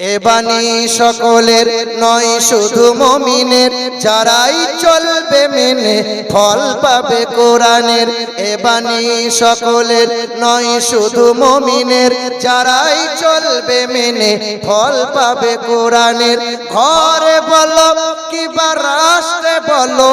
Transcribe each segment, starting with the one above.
এবানি সকলের নয়, শুধু মমিনের। যারাই চলবে মেনে ফল পাবে কোরআনের। এবানি সকলের নয়, শুধু মমিনের। যারাই চলবে মেনে ফল পাবে কোরআনের। ঘরে বলো কিবা রাষ্ট্রে বলো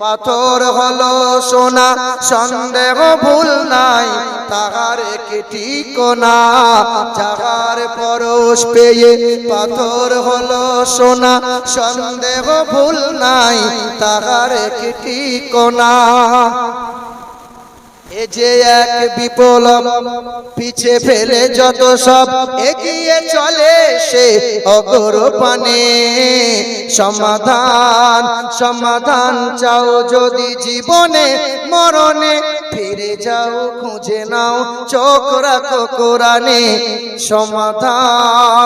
পাথর হলো সোনা, সন্দেহ ভুল নাই, তাহার একটি কোনা যাহার পরশ পেয়ে পাথর হলো সোনা, সন্দেহ ভুল নাই, তাহার একটি কোনা এ যে এক বিপ্লব, পিছে ফেলে যত সব, এগিয়ে চলে সে অগর পানে। সমাধান সমাধান চাও যদি জীবনে, মরণে ফিরে যাও, খুঁজে নাও, চোখ রাখো কোরআনে। সমাধান।